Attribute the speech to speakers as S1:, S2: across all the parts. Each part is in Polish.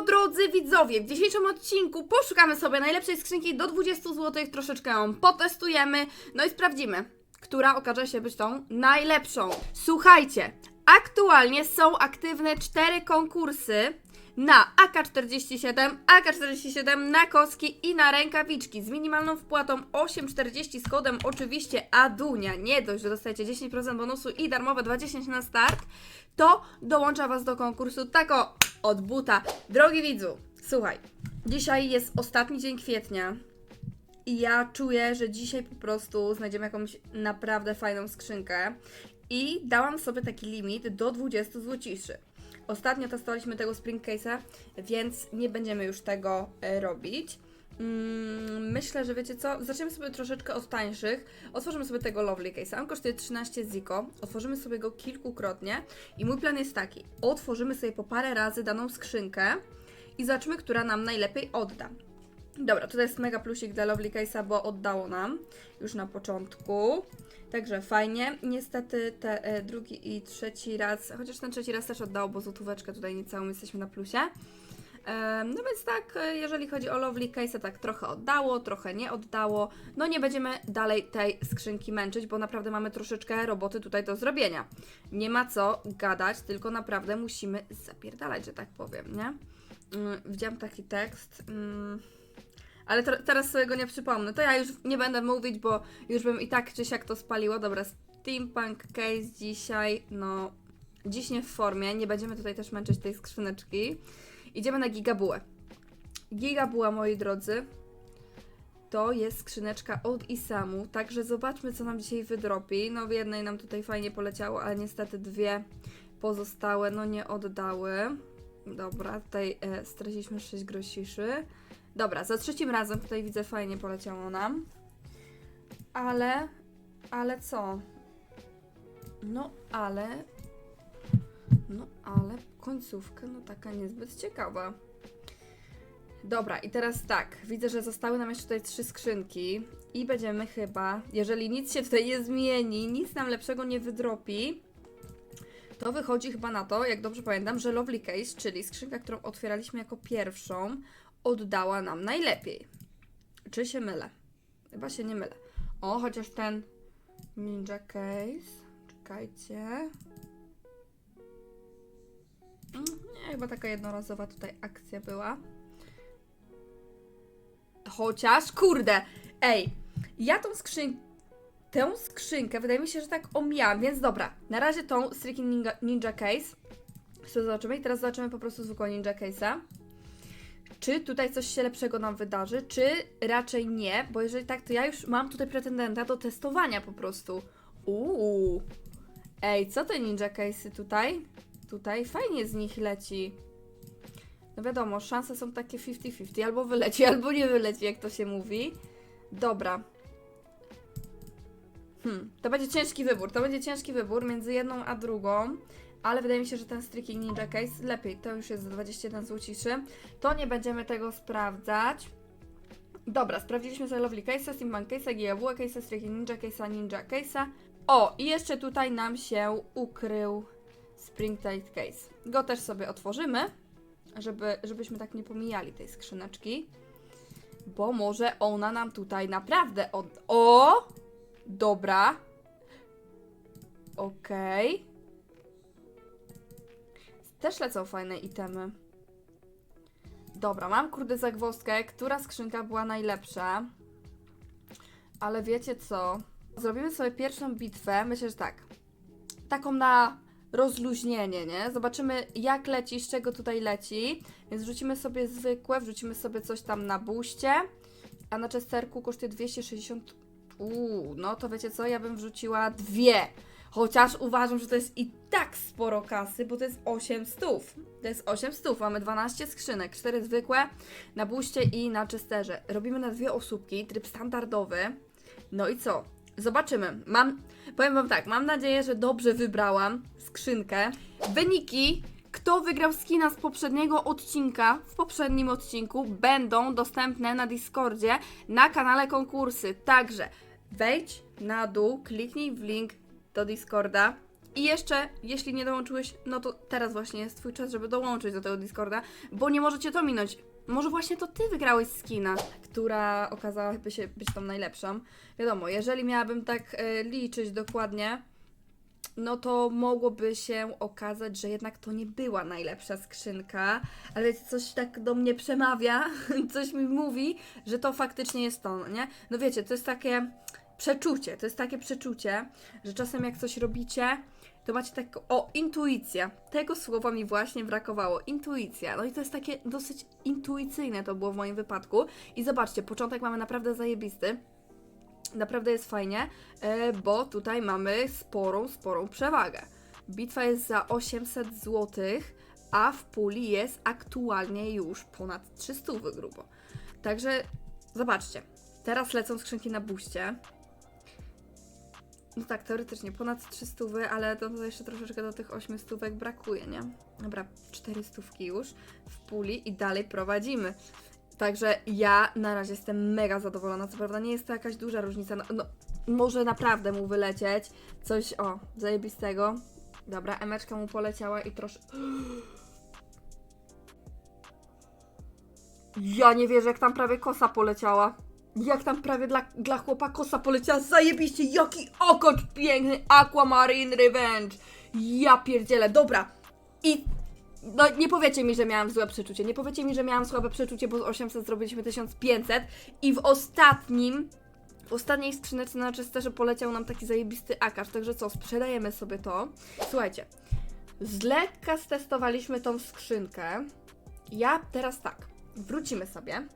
S1: Drodzy widzowie! W dzisiejszym odcinku poszukamy sobie najlepszej skrzynki do 20 zł, troszeczkę ją potestujemy, no i sprawdzimy, która okaże się być tą najlepszą. Słuchajcie, aktualnie są aktywne cztery konkursy na AK-47, AK-47 na kostki i na rękawiczki z minimalną wpłatą 8,40 z kodem oczywiście ADUNIA. Nie dość, że dostajecie 10% bonusu i darmowe 20 na start, to dołącza Was do konkursu tako od buta. Drogi widzu, słuchaj, dzisiaj jest ostatni dzień kwietnia i ja czuję, że dzisiaj po prostu znajdziemy jakąś naprawdę fajną skrzynkę i dałam sobie taki limit do 20 złociszy. Ostatnio testowaliśmy tego Spring Case'a, więc nie będziemy już tego e, robić. Mm, myślę, że wiecie co? Zaczniemy sobie troszeczkę od tańszych. Otworzymy sobie tego Lovely Case'a. On kosztuje 13 ziko. Otworzymy sobie go kilkukrotnie. I mój plan jest taki. Otworzymy sobie po parę razy daną skrzynkę i zobaczymy, która nam najlepiej odda. Dobra, tutaj jest mega plusik dla Lovely Case'a, bo oddało nam już na początku. Także fajnie. Niestety te e, drugi i trzeci raz, chociaż ten trzeci raz też oddało, bo złotóweczkę tutaj niecałą jesteśmy na plusie. No więc tak, e, jeżeli chodzi o Lovely Case, tak trochę oddało, trochę nie oddało. No nie będziemy dalej tej skrzynki męczyć, bo naprawdę mamy troszeczkę roboty tutaj do zrobienia. Nie ma co gadać, tylko naprawdę musimy zapierdalać, że tak powiem, nie? Mm, Widziałam taki tekst, mm, ale teraz sobie go nie przypomnę. To ja już nie będę mówić, bo już bym i tak czy siak to spaliło. Dobra, Steampunk Case dzisiaj, no, dziś nie w formie. Nie będziemy tutaj też męczyć tej skrzyneczki. Idziemy na Gigabułę. Gigabuła, moi drodzy, to jest skrzyneczka od Isamu, także zobaczmy, co nam dzisiaj wydropi. No w jednej nam tutaj fajnie poleciało, ale niestety dwie pozostałe, no nie oddały. Dobra, tutaj e, straciliśmy 6 grosiszy. Dobra, za trzecim razem tutaj widzę fajnie poleciało nam. Ale, ale co? No, ale no ale końcówka no taka niezbyt ciekawa. Dobra, i teraz tak, widzę, że zostały nam jeszcze tutaj trzy skrzynki i będziemy chyba, jeżeli nic się tutaj nie zmieni, nic nam lepszego nie wydropi, to wychodzi chyba na to, jak dobrze pamiętam, że Lovely Case, czyli skrzynka, którą otwieraliśmy jako pierwszą, oddała nam najlepiej. Czy się mylę? Chyba się nie mylę. O, chociaż ten Ninja Case, czekajcie. Chyba taka jednorazowa tutaj akcja była. Chociaż, kurde, ej, ja tą skrzynkę, tę skrzynkę, wydaje mi się, że tak omijałam, więc dobra, na razie tą Striking Ninja, Ninja Case sobie zobaczymy i teraz zobaczymy po prostu zwykłego Ninja Case'a. Czy tutaj coś się lepszego nam wydarzy, czy raczej nie, bo jeżeli tak, to ja już mam tutaj pretendenta do testowania po prostu. Uuu. Ej, co te Ninja Case'y tutaj? Tutaj fajnie z nich leci. No wiadomo, szanse są takie 50-50. Albo wyleci, albo nie wyleci, jak to się mówi. Dobra. Hmm, to będzie ciężki wybór. To będzie ciężki wybór między jedną a drugą. Ale wydaje mi się, że ten Streaking Ninja Case lepiej. To już jest za 21 złociszy. To nie będziemy tego sprawdzać. Dobra, sprawdziliśmy sobie Lovely Case'a, Steampunk Case'a, Gigabuła Case'a, Streaking Ninja Case'a, Ninja Case'a. O, i jeszcze tutaj nam się ukrył Springtide Case. Go też sobie otworzymy, żeby, żebyśmy tak nie pomijali tej skrzyneczki. Bo może ona nam tutaj naprawdę od... O! Dobra. Okej. Też lecą fajne itemy. Dobra, mam kurde zagwozdkę, która skrzynka była najlepsza. Ale wiecie co? Zrobimy sobie pierwszą bitwę. Myślę, że tak. Taką na rozluźnienie, nie? Zobaczymy jak leci, z czego tutaj leci. Więc wrzucimy sobie zwykłe, wrzucimy sobie coś tam na buście. A na czesterku kosztuje 260. Uuu, no to wiecie co? Ja bym wrzuciła dwie. Chociaż uważam, że to jest i tak sporo kasy, bo to jest 8 stów. To jest 8 stów. Mamy 12 skrzynek, 4 zwykłe na buście i na chesterze. Robimy na dwie osóbki, tryb standardowy. No i co? Zobaczymy. Mam, powiem Wam tak, mam nadzieję, że dobrze wybrałam skrzynkę. Wyniki, kto wygrał skina z poprzedniego odcinka, w poprzednim odcinku, będą dostępne na Discordzie, na kanale konkursy. Także wejdź na dół, kliknij w link do Discorda, I jeszcze, jeśli nie dołączyłeś, no to teraz właśnie jest twój czas, żeby dołączyć do tego Discorda, bo nie możecie to minąć. Może właśnie to ty wygrałeś skina, która okazałaby się być tą najlepszą. Wiadomo, jeżeli miałabym tak e, liczyć dokładnie, no to mogłoby się okazać, że jednak to nie była najlepsza skrzynka, ale coś tak do mnie przemawia, coś mi mówi, że to faktycznie jest to, no nie? No wiecie, to jest takie przeczucie, to jest takie przeczucie, że czasem jak coś robicie, to macie tak, o, intuicja. Tego słowa mi właśnie brakowało, intuicja. No i to jest takie dosyć intuicyjne to było w moim wypadku. I zobaczcie, początek mamy naprawdę zajebisty. Naprawdę jest fajnie, e, bo tutaj mamy sporą, sporą przewagę. Bitwa jest za 800 zł, a w puli jest aktualnie już ponad 300 grubo. Także zobaczcie, teraz lecą skrzynki na buście. No tak, teoretycznie ponad 300, ale to, to jeszcze troszeczkę do tych 8 stówek brakuje, nie? Dobra, 4 stówki już w puli i dalej prowadzimy. Także ja na razie jestem mega zadowolona. Co prawda nie jest to jakaś duża różnica. No, no może naprawdę mu wylecieć coś, o, zajebistego. Dobra, emeczka mu poleciała i troszkę... Ja nie wierzę, jak tam prawie kosa poleciała. Jak tam prawie dla, dla chłopa kosa poleciała. Zajebiście, jaki okocz piękny. Aquamarine Revenge. Ja pierdzielę. Dobra. I no nie powiecie mi, że miałam złe przeczucie. Nie powiecie mi, że miałam słabe przeczucie, bo z 800 zrobiliśmy 1500 i w ostatnim w ostatniej skrzyneczce na czysterze poleciał nam taki zajebisty akasz, także co, sprzedajemy sobie to. Słuchajcie, z lekka stestowaliśmy tą skrzynkę. Ja teraz tak, wrócimy sobie,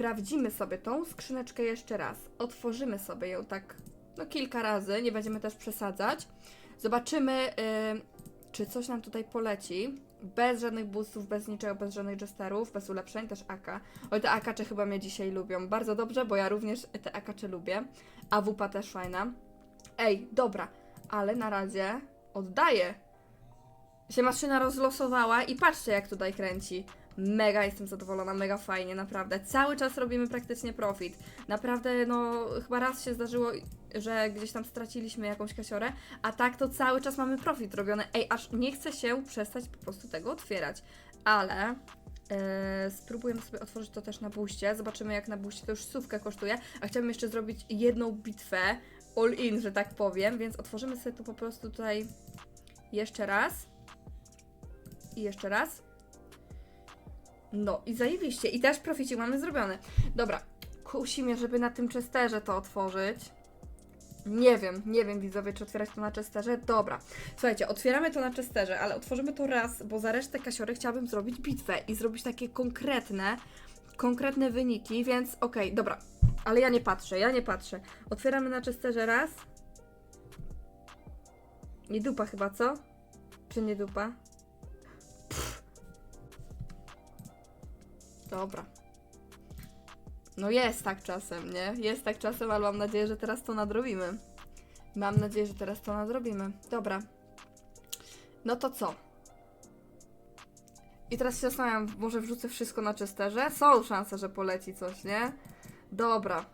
S1: sprawdzimy sobie tą skrzyneczkę jeszcze raz, otworzymy sobie ją tak, no kilka razy, nie będziemy też przesadzać. Zobaczymy, yy, czy coś nam tutaj poleci. Bez żadnych boostów, bez niczego, bez żadnych jesterów, bez ulepszeń, też AK. Oj, te akacze chyba mnie dzisiaj lubią. Bardzo dobrze, bo ja również te akacze lubię. A WP też fajna. Ej, dobra, ale na razie oddaję. Się maszyna rozlosowała i patrzcie jak tutaj kręci. Mega jestem zadowolona, mega fajnie, naprawdę. Cały czas robimy praktycznie profit. Naprawdę, no, chyba raz się zdarzyło, że gdzieś tam straciliśmy jakąś kasiorę, a tak to cały czas mamy profit robiony. Ej, aż nie chce się przestać po prostu tego otwierać. Ale e, spróbujemy sobie otworzyć to też na buście. Zobaczymy jak na buście to już sówkę kosztuje. A chciałabym jeszcze zrobić jedną bitwę all in, że tak powiem, więc otworzymy sobie tu po prostu tutaj jeszcze raz. I jeszcze raz. No i zajebiście. I też proficik mamy zrobiony. Dobra, kusi mnie, żeby na tym chesterze to otworzyć. Nie wiem, nie wiem widzowie, czy otwierać to na chesterze. Dobra, słuchajcie, otwieramy to na chesterze, ale otworzymy to raz, bo za resztę kasiory chciałabym zrobić bitwę i zrobić takie konkretne, konkretne wyniki, więc okej, dobra. Ale ja nie patrzę, ja nie patrzę. Otwieramy na chesterze raz. Nie dupa chyba, co? Czy nie dupa? Dobra. No jest tak czasem, nie? Jest tak czasem, ale mam nadzieję, że teraz to nadrobimy. Mam nadzieję, że teraz to nadrobimy. Dobra. No to co? I teraz się zastanawiam, może wrzucę wszystko na czysterze? Są szanse, że poleci coś, nie? Dobra.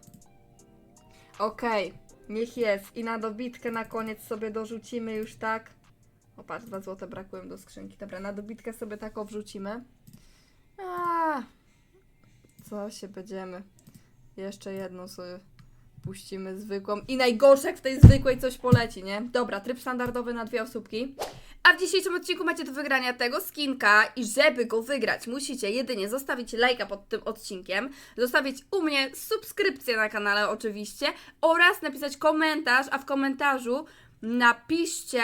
S1: Okej, niech jest. I na dobitkę na koniec sobie dorzucimy już tak. O patrz, dwa złote brakuje do skrzynki. Dobra, na dobitkę sobie taką wrzucimy. A, co się będziemy? Jeszcze jedną sobie puścimy zwykłą. I najgorsze, jak w tej zwykłej coś poleci, nie? Dobra, tryb standardowy na dwie osóbki. A w dzisiejszym odcinku macie do wygrania tego skinka i żeby go wygrać, musicie jedynie zostawić lajka pod tym odcinkiem, zostawić u mnie subskrypcję na kanale oczywiście oraz napisać komentarz, a w komentarzu napiszcie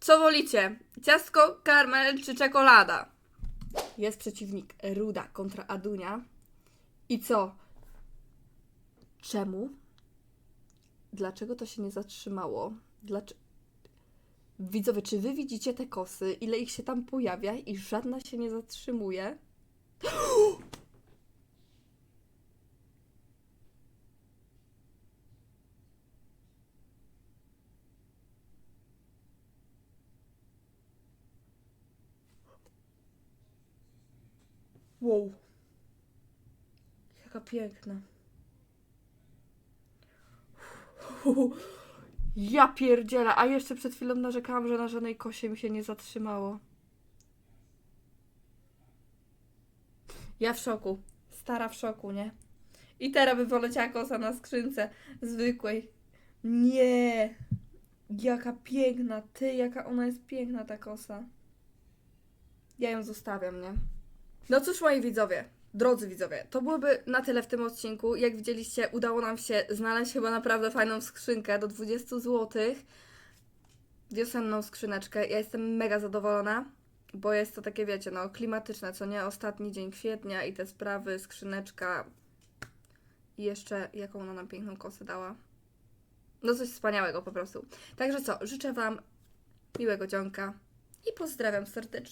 S1: co wolicie, ciastko, karmel czy czekolada. Jest przeciwnik Ruda kontra Adunia. I co? Czemu? Dlaczego to się nie zatrzymało? Dlaczego? Widzowie, czy wy widzicie te kosy? Ile ich się tam pojawia i żadna się nie zatrzymuje? Wow. Jaka piękna. Ja pierdzielę, a jeszcze przed chwilą narzekałam, że na żadnej kosie mi się nie zatrzymało. Ja w szoku. Stara w szoku, nie? I teraz by poleciała kosa na skrzynce zwykłej. Nie! Jaka piękna, ty, jaka ona jest piękna ta kosa. Ja ją zostawiam, nie? No cóż, moi widzowie, drodzy widzowie, to byłoby na tyle w tym odcinku. Jak widzieliście, udało nam się znaleźć chyba naprawdę fajną skrzynkę do 20 zł. Wiosenną skrzyneczkę. Ja jestem mega zadowolona, bo jest to takie, wiecie, no klimatyczne, co nie? Ostatni dzień kwietnia i te sprawy, skrzyneczka. I jeszcze jaką ona nam piękną kosę dała. No coś wspaniałego po prostu. Także co, życzę Wam miłego dzionka i pozdrawiam serdecznie.